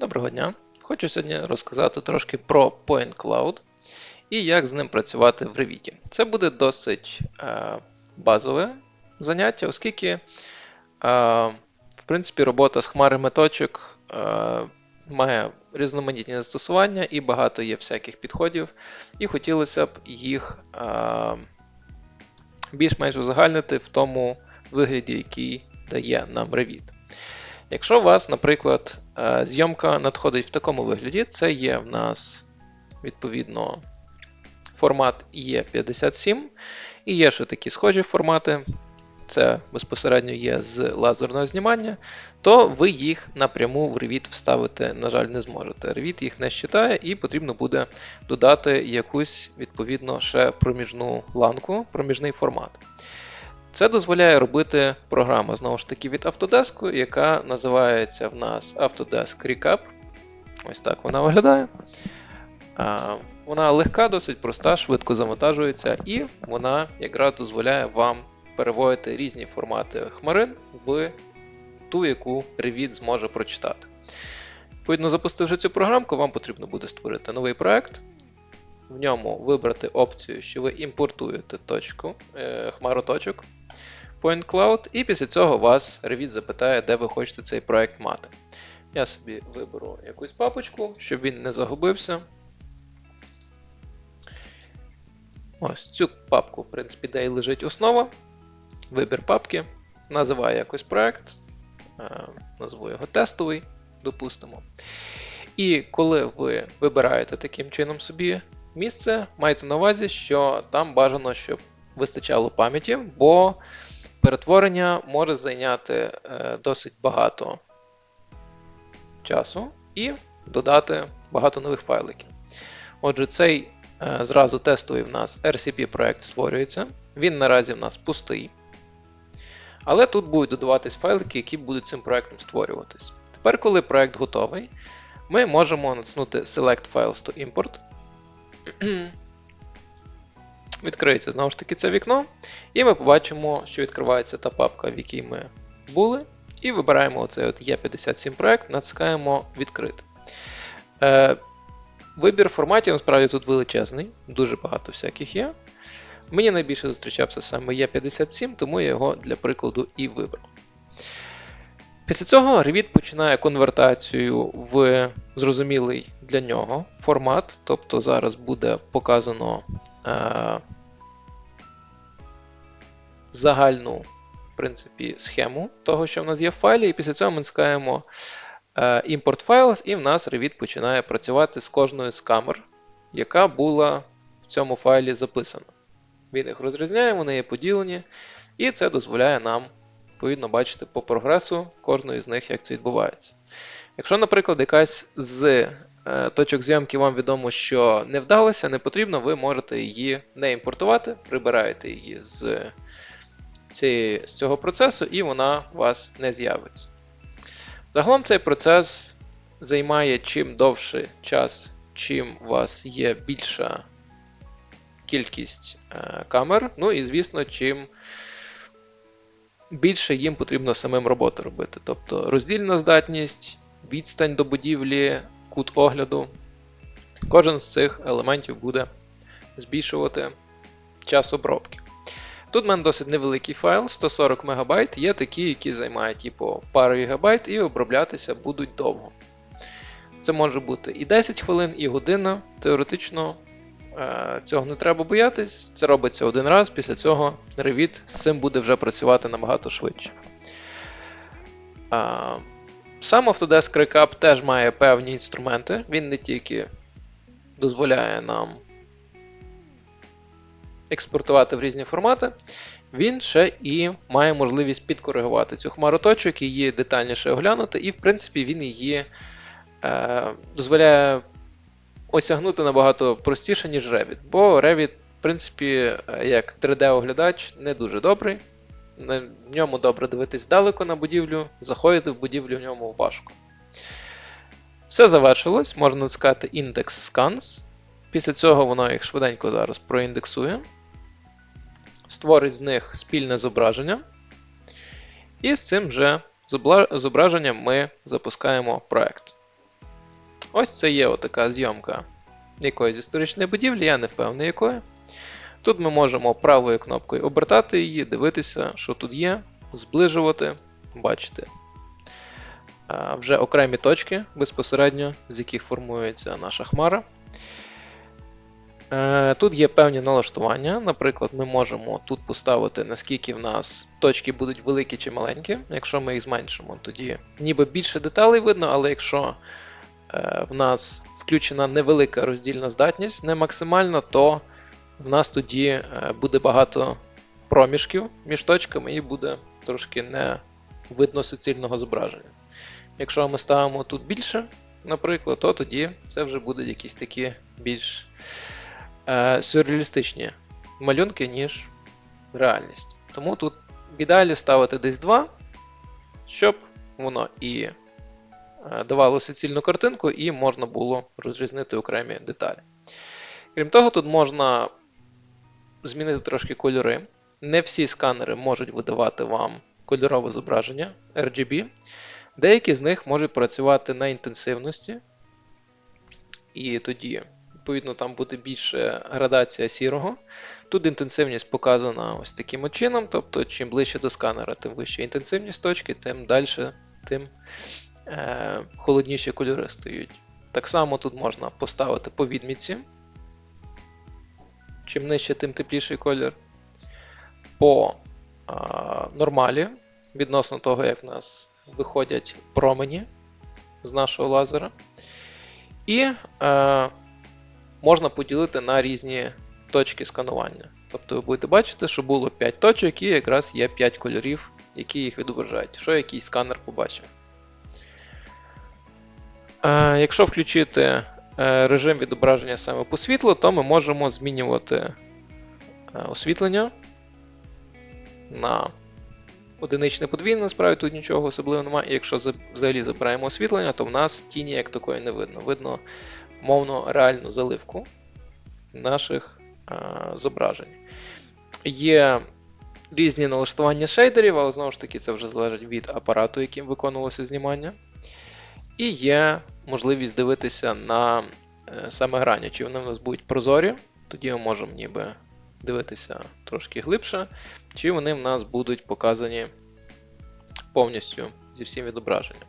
Доброго дня! Хочу сьогодні розказати трошки про Point Cloud і як з ним працювати в Revit. Це буде досить е, базове заняття, оскільки, е, в принципі, робота з хмарами точок е, має різноманітні застосування і багато є всяких підходів, і хотілося б їх е, більш-менш узагальнити в тому вигляді, який дає нам Revit. Якщо у вас, наприклад, зйомка надходить в такому вигляді, це є в нас відповідно формат E57, і є ще такі схожі формати, це безпосередньо є з лазерного знімання, то ви їх напряму в Revit вставити, на жаль, не зможете. Revit їх не считає, і потрібно буде додати якусь відповідно ще проміжну ланку, проміжний формат. Це дозволяє робити програма знову ж таки від Autodesk, яка називається в нас Autodesk Recap. Ось так вона виглядає. Вона легка, досить проста, швидко завантажується, і вона якраз дозволяє вам переводити різні формати хмарин в ту, яку Revit зможе прочитати. Відповідно, запустивши цю програмку, вам потрібно буде створити новий проект. В ньому вибрати опцію, що ви імпортуєте точку, е, хмару точок. Point Cloud, і після цього вас Revit запитає, де ви хочете цей проект мати. Я собі виберу якусь папочку, щоб він не загубився. Ось цю папку, в принципі, де і лежить основа. Вибір папки. Називаю якось проект. Е, назву його тестовий, допустимо. І коли ви вибираєте таким чином собі місце, майте на увазі, що там бажано, щоб вистачало пам'яті, бо Перетворення може зайняти е, досить багато часу і додати багато нових файликів. Отже, цей е, зразу тестовий в нас RCP проект створюється. Він наразі в нас пустий. Але тут будуть додаватись файлики, які будуть цим проектом створюватись. Тепер, коли проект готовий, ми можемо натиснути Select Files to Import. Відкриється знову ж таки це вікно, і ми побачимо, що відкривається та папка, в якій ми були. І вибираємо оцей от E57 проект, натискаємо відкрити. Е, Вибір форматів насправді тут величезний, дуже багато всяких є. Мені найбільше зустрічався саме E57, тому я його для прикладу і вибрав. Після цього Revit починає конвертацію в зрозумілий для нього формат, тобто зараз буде показано е, загальну в принципі, схему того, що в нас є в файлі, і після цього ми натискаємо е, Import Files, і в нас Revit починає працювати з кожною з камер, яка була в цьому файлі записана. Він їх розрізняє, вони є поділені, і це дозволяє нам відповідно бачити по прогресу кожної з них, як це відбувається. Якщо, наприклад, якась з Е, точок зйомки вам відомо, що не вдалося, не потрібно, ви можете її не імпортувати, прибираєте її з цієї, з цього процесу, і вона у вас не з'явиться. Загалом цей процес займає чим довший час, чим у вас є більша кількість е, камер. Ну і, звісно, чим більше їм потрібно самим роботу робити. Тобто роздільна здатність, відстань до будівлі, кут огляду. Кожен з цих елементів буде збільшувати час обробки. Тут в мене досить невеликий файл, 140 МБ, є такі, які займають типу, пару ГБ і оброблятися будуть довго. Це може бути і 10 хвилин, і година. Теоретично е, цього не треба боятись. Це робиться один раз, після цього Revit з цим буде вже працювати набагато швидше. Сам Autodesk Recap теж має певні інструменти, він не тільки дозволяє нам експортувати в різні формати, він ще і має можливість підкоригувати цю хмару точок, її детальніше оглянути, і, в принципі, він її е, дозволяє осягнути набагато простіше, ніж Revit. Бо Revit, в принципі, як 3D-оглядач, не дуже добрий. На ньому добре дивитись далеко на будівлю, заходити в будівлю в ньому важко. Все завершилось, можна натискати Index Scans. Після цього воно їх швиденько зараз проіндексує, створить з них спільне зображення. І з цим же зображенням ми запускаємо проект. Ось це є отака зйомка якоїсь історичної будівлі, я не впевнений якої. Тут ми можемо правою кнопкою обертати її, дивитися, що тут є, зближувати, бачити вже окремі точки безпосередньо, з яких формується наша хмара. Е, Тут є певні налаштування. Наприклад, ми можемо тут поставити, наскільки в нас точки будуть великі чи маленькі. Якщо ми їх зменшимо, тоді ніби більше деталей видно, але якщо е, в нас включена невелика роздільна здатність, не максимально, то в нас тоді е, буде багато проміжків між точками і буде трошки не видно суцільного зображення. Якщо ми ставимо тут більше, наприклад, то тоді це вже будуть якісь такі більш е, сюрреалістичні малюнки, ніж реальність. Тому тут в ідеалі ставити десь 2, щоб воно і е, давало суцільну картинку, і можна було розрізнити окремі деталі. Крім того, тут можна змінити трошки кольори. Не всі сканери можуть видавати вам кольорове зображення RGB. Деякі з них можуть працювати на інтенсивності, і тоді, відповідно, там буде більше градація сірого. Тут інтенсивність показана ось таким чином, тобто, чим ближче до сканера, тим вища інтенсивність точки, тим далі, тим е, холодніші кольори стають. Так само тут можна поставити по відмітці. Чим нижче, тим тепліший колір. По е, нормалі, відносно того, як в нас виходять промені з нашого лазера. І е, можна поділити на різні точки сканування. Тобто ви будете бачити, що було 5 точок і якраз є 5 кольорів, які їх відображають, що якийсь сканер побачив. Е, якщо включити режим відображення саме по світлу, то ми можемо змінювати е, освітлення на одиничне подвійне, насправді тут нічого особливого немає. І якщо взагалі забираємо освітлення, то в нас тіні як такої не видно. Видно мовно реальну заливку наших а, зображень. Є різні налаштування шейдерів, але знову ж таки це вже залежить від апарату, яким виконувалося знімання. І є можливість дивитися на е, саме грані, чи вони в нас будуть прозорі, тоді ми можемо ніби дивитися трошки глибше, чи вони в нас будуть показані повністю зі всім відображенням.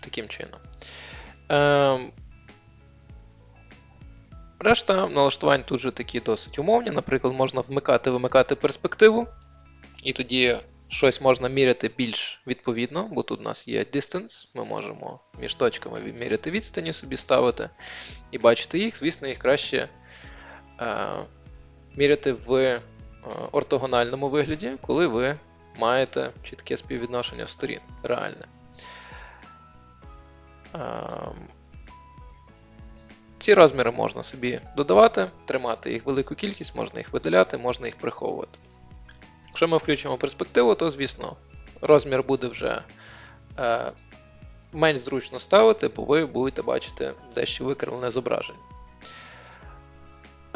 Таким чином. Е, Решта налаштувань тут же такі досить умовні. Наприклад, можна вмикати-вимикати перспективу, і тоді щось можна міряти більш відповідно, бо тут у нас є distance, ми можемо між точками міряти відстані собі ставити і бачити їх. Звісно, їх краще е, міряти в е, ортогональному вигляді, коли ви маєте чітке співвідношення сторін реальне. Е, ці розміри можна собі додавати, тримати їх велику кількість, можна їх видаляти, можна їх приховувати. Якщо ми включимо перспективу, то, звісно, розмір буде вже е, менш зручно ставити, бо ви будете бачити дещо викривлене зображення.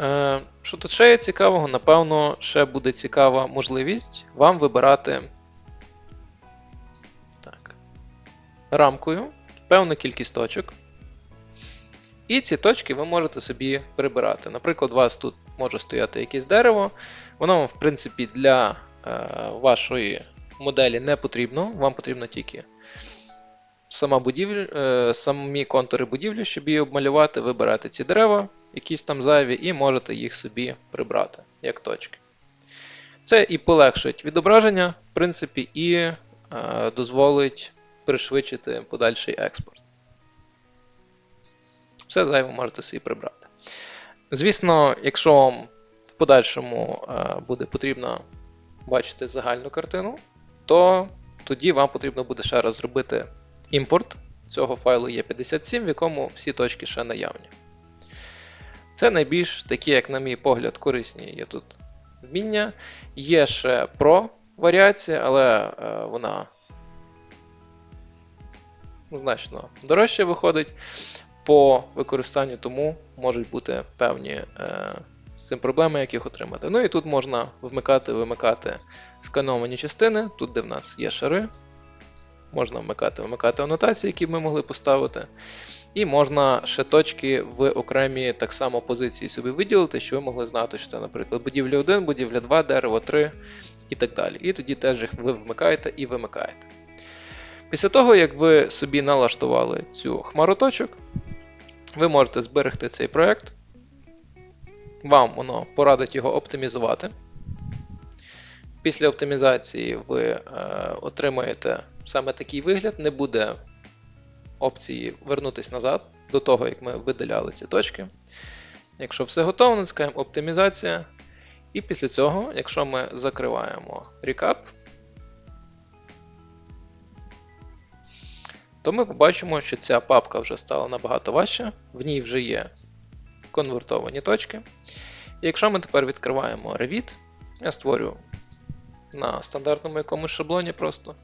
Е, Що тут ще є цікавого? Напевно, ще буде цікава можливість вам вибирати так, рамкою певну кількість точок. І ці точки ви можете собі прибирати. Наприклад, у вас тут може стояти якесь дерево, воно в принципі, для вашої моделі не потрібно, вам потрібно тільки сама будівля, е, самі контури будівлі, щоб її обмалювати, вибирати ці дерева, якісь там зайві, і можете їх собі прибрати як точки. Це і полегшить відображення, в принципі, і е, дозволить пришвидшити подальший експорт. Все зайве можете собі прибрати. Звісно, якщо вам в подальшому е, буде потрібно бачити загальну картину, то тоді вам потрібно буде ще раз зробити імпорт цього файлу E57, в якому всі точки ще наявні. Це найбільш такі, як, на мій погляд, корисні є тут вміння. Є ще Pro варіація, але е, вона значно дорожче виходить по використанню, тому можуть бути певні е, з цим проблеми, як їх отримати. Ну і тут можна вмикати-вимикати скановані частини, тут де в нас є шари. Можна вмикати, вимикати анотації, які б ми могли поставити. І можна ще точки в окремі так само позиції собі виділити, що ви могли знати, що це, наприклад, будівля 1, будівля 2, дерево 3 і так далі. І тоді теж їх ви вмикаєте і вимикаєте. Після того, як ви собі налаштували цю хмару точок, ви можете зберегти цей проєкт. Вам воно порадить його оптимізувати. Після оптимізації ви е, отримаєте саме такий вигляд, не буде опції вернутися назад до того, як ми видаляли ці точки. Якщо все готово, натискаємо оптимізація. І після цього, якщо ми закриваємо Recap, то ми побачимо, що ця папка вже стала набагато важча, в ній вже є конвертовані точки. І якщо ми тепер відкриваємо Revit, я створю на стандартному якомусь шаблоні просто.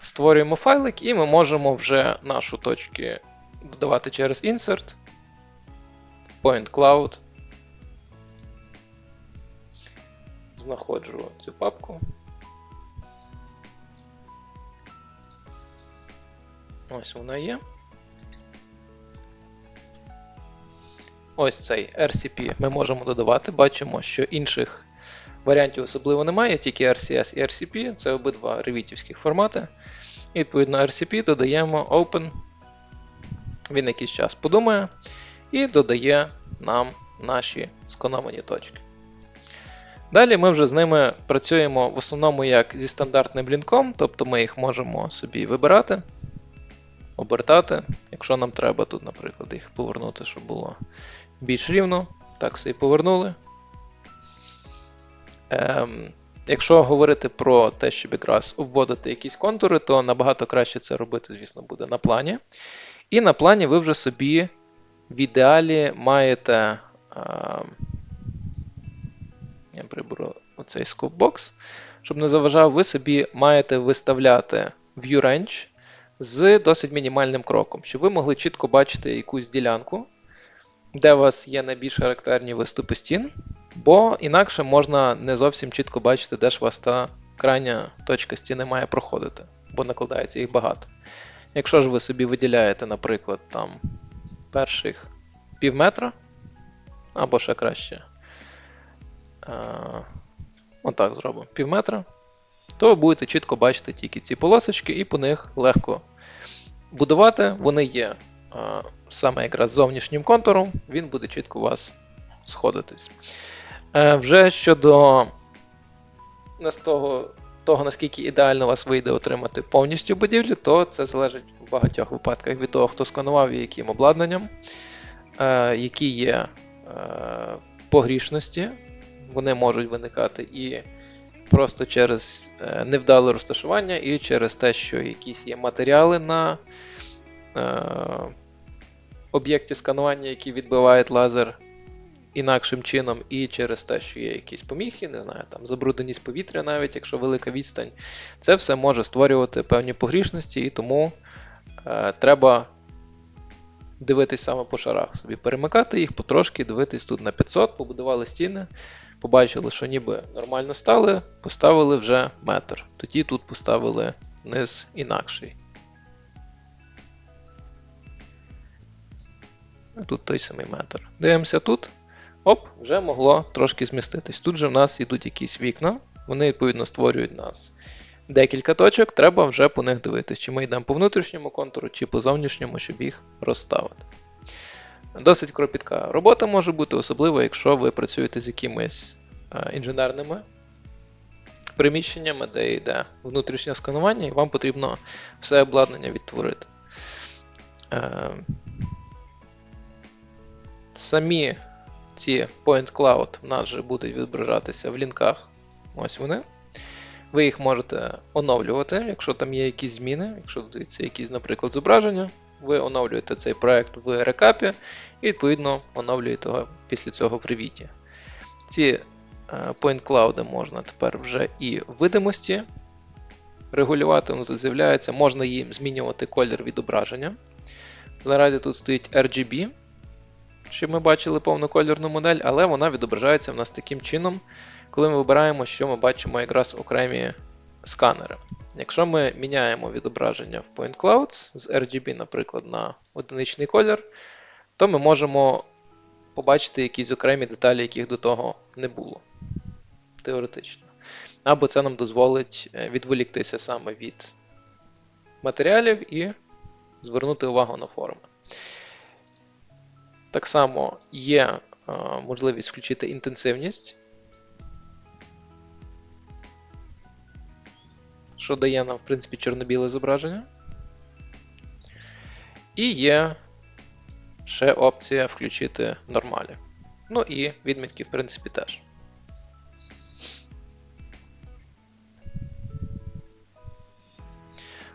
Створюємо файлик, і ми можемо вже нашу точки додавати через Insert, Point Cloud. Знаходжу цю папку. Ось вона є. Ось цей RCP ми можемо додавати. Бачимо, що інших варіантів особливо немає, тільки RCS і RCP це обидва ревітівських формати. І відповідно RCP додаємо Open. Він якийсь час подумає і додає нам наші скановані точки. Далі ми вже з ними працюємо в основному як зі стандартним лінком, тобто ми їх можемо собі вибирати, обертати. Якщо нам треба тут, наприклад, їх повернути, щоб було більш рівно, так собі повернули. Ем, Якщо говорити про те, щоб якраз обводити якісь контури, то набагато краще це робити, звісно, буде на плані. І на плані ви вже собі в ідеалі маєте. Ем, я приберу оцей скопбокс, щоб не заважав, ви собі маєте виставляти view range з досить мінімальним кроком, щоб ви могли чітко бачити якусь ділянку, де у вас є найбільш характерні виступи стін, бо інакше можна не зовсім чітко бачити, де ж у вас та крайня точка стіни має проходити, бо накладається їх багато. Якщо ж ви собі виділяєте, наприклад, там перших пів метра, або ще краще, отак зробимо пів метра, то ви будете чітко бачити тільки ці полосочки, і по них легко будувати. Вони є саме якраз зовнішнім контуром, він буде чітко у вас сходитись. Е, вже щодо того, того, наскільки ідеально у вас вийде отримати повністю будівлю, то це залежить в багатьох випадках від того, хто сканував і яким обладнанням, е, які є е, погрішності, вони можуть виникати і просто через невдале розташування, і через те, що якісь є матеріали на об'єкті сканування, які відбивають лазер інакшим чином, і через те, що є якісь поміхи, не знаю, там забрудненість повітря, навіть якщо велика відстань, це все може створювати певні погрішності, і тому е, треба дивитись саме по шарах, собі перемикати їх потрошки, дивитись тут на 500, побудували стіни, побачили, що ніби нормально стали, поставили вже метр. Тоді тут поставили низ інакший. Тут той самий метр. Дивимося тут. Оп, вже могло трошки зміститись. Тут же в нас йдуть якісь вікна, вони, відповідно, створюють нас декілька точок, треба вже по них дивитись, чи ми йдемо по внутрішньому контуру, чи по зовнішньому, щоб їх розставити. Досить кропітка робота може бути, особливо, якщо ви працюєте з якимись е, інженерними приміщеннями, де йде внутрішнє сканування, і вам потрібно все обладнання відтворити. Самі ці Point Cloud в нас вже будуть відображатися в лінках. Ось вони. Ви їх можете оновлювати, якщо там є якісь зміни, якщо додаються якісь, наприклад, зображення, ви оновлюєте цей проект в рекапі і, відповідно, оновлюєте його після цього в Revit. Ці е, Point Cloud можна тепер вже і в видимості регулювати, вони тут з'являються, можна їм змінювати колір відображення. Наразі тут стоїть RGB щоб ми бачили повнокольорну модель, але вона відображається в нас таким чином, коли ми вибираємо, що ми бачимо якраз окремі сканери. Якщо ми міняємо відображення в Point Clouds з RGB, наприклад, на одиничний колір, то ми можемо побачити якісь окремі деталі, яких до того не було. Теоретично. Або це нам дозволить е, відволіктися саме від матеріалів і звернути увагу на форми. Так само є е, можливість включити інтенсивність, що дає нам, в принципі, чорно-біле зображення. І є ще опція включити нормалі. Ну і відмітки, в принципі, теж.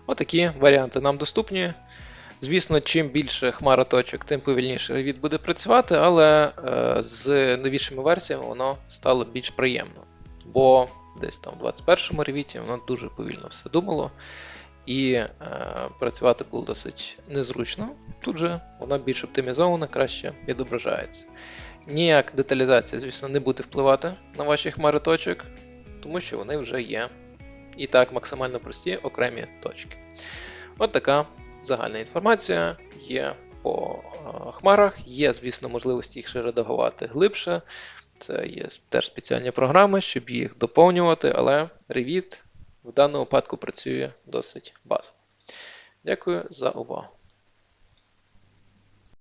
Отакі варіанти нам доступні. Звісно, чим більше хмара точок, тим повільніше Revit буде працювати, але е, з новішими версіями воно стало більш приємно. Бо десь там в 21-му Revit воно дуже повільно все думало, і е, працювати було досить незручно. Тут же воно більш оптимізоване, краще відображається. Ніяк деталізація, звісно, не буде впливати на ваші хмари точок, тому що вони вже є і так максимально прості окремі точки. От така загальна інформація є по е, хмарах. Є, звісно, можливості їх ще редагувати глибше. Це є теж спеціальні програми, щоб їх доповнювати, але Revit в даному випадку працює досить базово. Дякую за увагу.